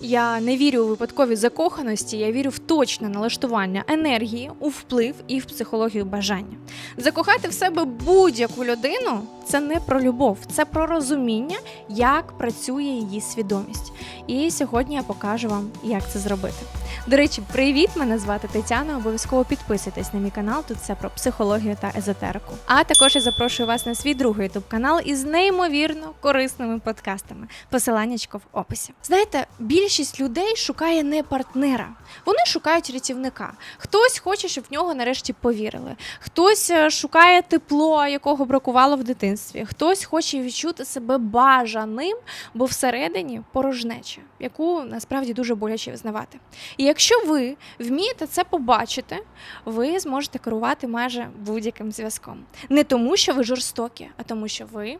Я не вірю у випадкові закоханості, я вірю в точне налаштування енергії, у вплив і в психологію бажання. Закохати в себе будь-яку людину це не про любов, це про розуміння, як працює її свідомість. І сьогодні я покажу вам, як це зробити. До речі, привіт! Мене звати Тетяна. Обов'язково підписуйтесь на мій канал. Тут це про психологію та езотерику. А також я запрошую вас на свій другий ютуб канал із неймовірно корисними подкастами. Посиланнячко в описі. Знаєте, більшість людей шукає не партнера, вони шукають рятівника. Хтось хоче, щоб в нього нарешті повірили. Хтось е, шукає тепло, якого бракувало в дитинстві. Хтось хоче відчути себе бажаним, бо всередині порожнеча, яку насправді дуже боляче визнавати. І якщо ви вмієте це побачити, ви зможете керувати майже будь-яким зв'язком. Не тому, що ви жорстокі, а тому, що ви.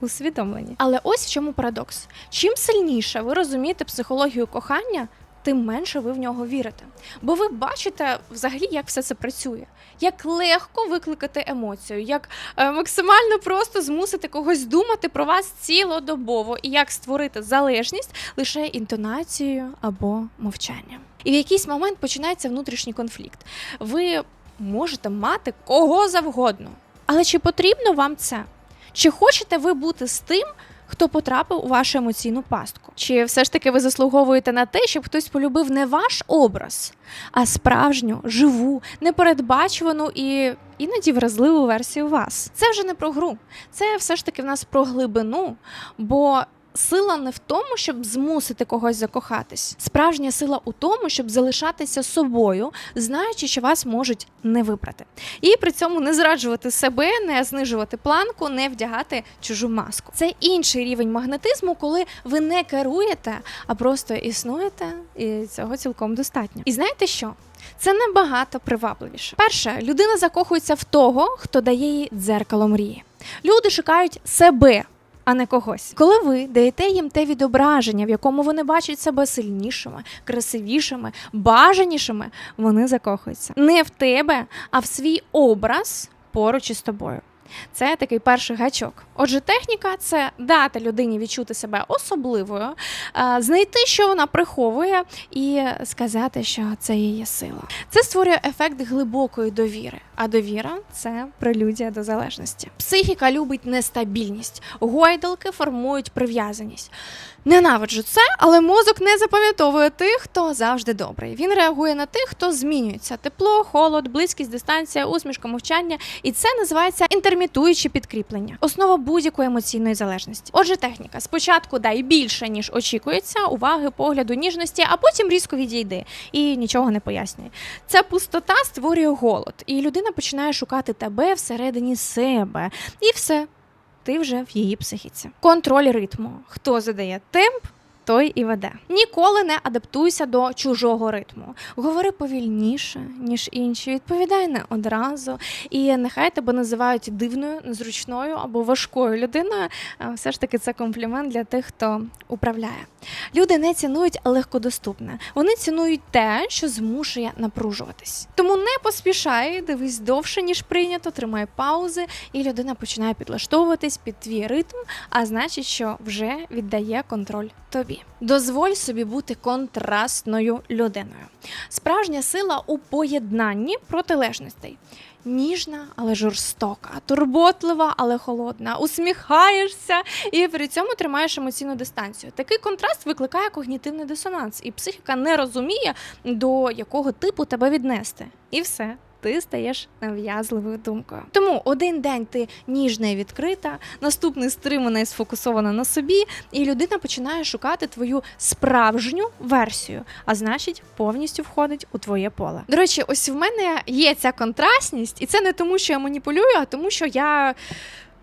Усвідомлені. Але ось в чому парадокс: чим сильніше ви розумієте психологію кохання, тим менше ви в нього вірите. Бо ви бачите взагалі, як все це працює, як легко викликати емоцію, як е, максимально просто змусити когось думати про вас цілодобово, і як створити залежність лише інтонацією або мовчанням. І в якийсь момент починається внутрішній конфлікт. Ви можете мати кого завгодно, але чи потрібно вам це? Чи хочете ви бути з тим, хто потрапив у вашу емоційну пастку? Чи все ж таки ви заслуговуєте на те, щоб хтось полюбив не ваш образ, а справжню, живу, непередбачувану і іноді вразливу версію вас? Це вже не про гру, це все ж таки в нас про глибину, бо. Сила не в тому, щоб змусити когось закохатись. Справжня сила у тому, щоб залишатися собою, знаючи, що вас можуть не вибрати. І при цьому не зраджувати себе, не знижувати планку, не вдягати чужу маску. Це інший рівень магнетизму, коли ви не керуєте, а просто існуєте, і цього цілком достатньо. І знаєте що? Це набагато привабливіше. Перше, людина закохується в того, хто дає їй дзеркало мрії. Люди шукають себе. А не когось, коли ви даєте їм те відображення, в якому вони бачать себе сильнішими, красивішими, бажанішими, вони закохуються не в тебе, а в свій образ поруч із тобою. Це такий перший гачок. Отже, техніка це дати людині відчути себе особливою, е, знайти, що вона приховує, і сказати, що це її сила. Це створює ефект глибокої довіри. А довіра це прелюдія до залежності. Психіка любить нестабільність, гойдалки формують прив'язаність. Ненавиджу це, але мозок не запам'ятовує тих, хто завжди добрий. Він реагує на тих, хто змінюється: тепло, холод, близькість, дистанція, усмішка, мовчання. І це називається інтермітуючі підкріплення, основа будь-якої емоційної залежності. Отже, техніка спочатку дай більше ніж очікується, уваги, погляду, ніжності, а потім різко відійди і нічого не пояснює. Ця пустота створює голод, і людина починає шукати тебе всередині себе, і все ти вже в її психіці. Контроль ритму. Хто задає темп? Той і веде. Ніколи не адаптуйся до чужого ритму. Говори повільніше, ніж інші. Відповідай не одразу. І нехай тебе називають дивною, незручною або важкою людиною. Все ж таки це комплімент для тих, хто управляє. Люди не цінують легкодоступне. Вони цінують те, що змушує напружуватись. Тому не поспішай, дивись довше, ніж прийнято, тримай паузи, і людина починає підлаштовуватись під твій ритм, а значить, що вже віддає контроль тобі. Дозволь собі бути контрастною людиною. Справжня сила у поєднанні протилежностей. Ніжна, але жорстока, турботлива, але холодна, усміхаєшся і при цьому тримаєш емоційну дистанцію. Такий контраст викликає когнітивний дисонанс, і психіка не розуміє, до якого типу тебе віднести. І все. Ти стаєш нав'язливою думкою. Тому один день ти ніжна і відкрита, наступний стримана і сфокусована на собі, і людина починає шукати твою справжню версію, а значить, повністю входить у твоє поле. До речі, ось в мене є ця контрастність, і це не тому, що я маніпулюю, а тому, що я.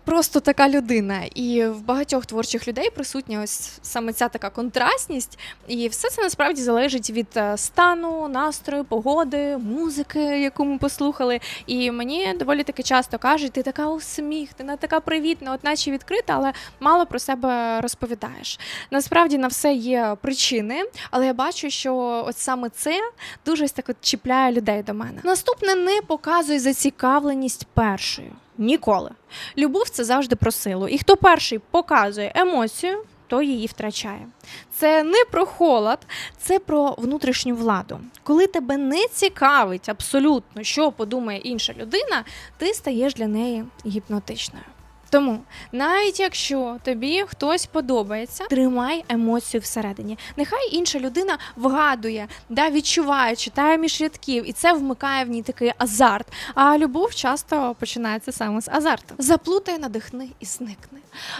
Просто така людина, і в багатьох творчих людей присутня ось саме ця така контрастність, і все це насправді залежить від е, стану, настрою, погоди, музики, яку ми послухали. І мені доволі таки часто кажуть, ти така усміхнена, така привітна, от наче відкрита, але мало про себе розповідаєш. Насправді на все є причини, але я бачу, що от саме це дуже так от чіпляє людей до мене. Наступне не показуй зацікавленість першою. Ніколи. Любов це завжди про силу. І хто перший показує емоцію, то її втрачає. Це не про холод, це про внутрішню владу. Коли тебе не цікавить абсолютно, що подумає інша людина, ти стаєш для неї гіпнотичною. Тому, навіть якщо тобі хтось подобається, тримай емоцію всередині. Нехай інша людина вгадує, да, відчуває, читає між рядків, і це вмикає в ній такий азарт. А любов часто починається саме з азарту. Заплутай, надихни і зникни.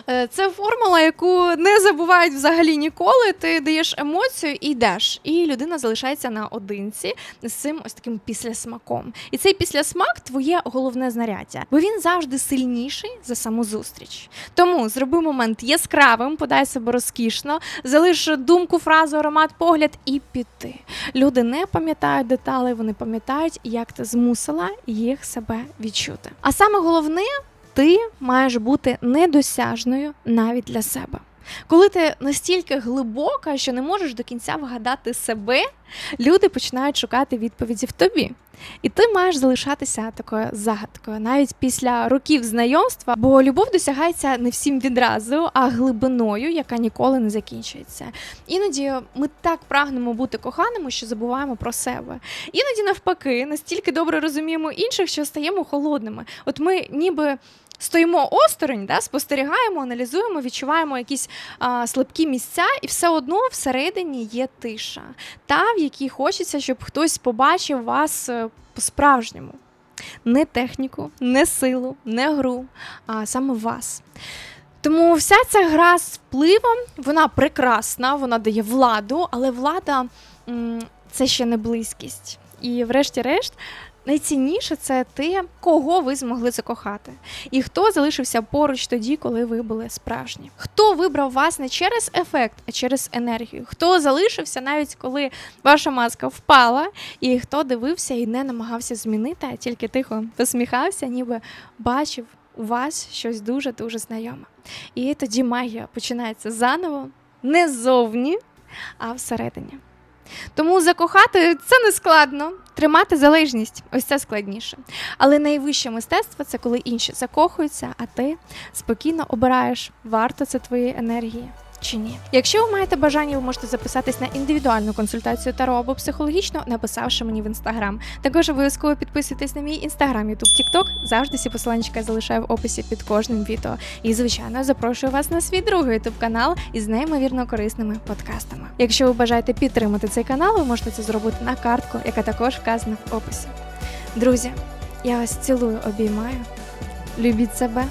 Е, Це формула, яку не забувають взагалі ніколи. Ти даєш емоцію і йдеш, і людина залишається наодинці з цим ось таким післясмаком. І цей післясмак твоє головне знаряддя, бо він завжди сильніший за саму зустріч. Тому зроби момент яскравим, подай себе розкішно, залиш думку, фразу, аромат, погляд і піти. Люди не пам'ятають деталей, вони пам'ятають, як ти змусила їх себе відчути. А саме головне, ти маєш бути недосяжною навіть для себе. Коли ти настільки глибока, що не можеш до кінця вгадати себе, люди починають шукати відповіді в тобі. І ти маєш залишатися такою загадкою навіть після років знайомства, бо любов досягається не всім відразу, а глибиною, яка ніколи не закінчується. Іноді ми так прагнемо бути коханими, що забуваємо про себе. Іноді, навпаки, настільки добре розуміємо інших, що стаємо холодними. От ми ніби. Стоїмо осторонь, да, спостерігаємо, аналізуємо, відчуваємо якісь а, слабкі місця, і все одно всередині є тиша, та в якій хочеться, щоб хтось побачив вас е, по-справжньому. Не техніку, не силу, не гру, а саме вас. Тому вся ця гра з впливом, вона прекрасна, вона дає владу, але влада це ще не близькість. І, врешті-решт, найцінніше це те, кого ви змогли закохати, і хто залишився поруч тоді, коли ви були справжні. Хто вибрав вас не через ефект, а через енергію? Хто залишився навіть коли ваша маска впала, і хто дивився і не намагався змінити, а тільки тихо посміхався, ніби бачив у вас щось дуже дуже знайоме. І тоді магія починається заново, не ззовні, а всередині. Тому закохати це не складно. Тримати залежність ось це складніше. Але найвище мистецтво це коли інші закохуються, а ти спокійно обираєш, варто це твоєї енергії. Чи ні, якщо ви маєте бажання, ви можете записатись на індивідуальну консультацію таро або психологічно, написавши мені в інстаграм. Також обов'язково підписуйтесь на мій інстаграм, ютуб, тікток. Завжди всі посилання залишаю в описі під кожним відео. І звичайно запрошую вас на свій другий ютуб канал із неймовірно корисними подкастами. Якщо ви бажаєте підтримати цей канал, ви можете це зробити на картку, яка також вказана в описі. Друзі, я вас цілую, обіймаю. Любіть себе.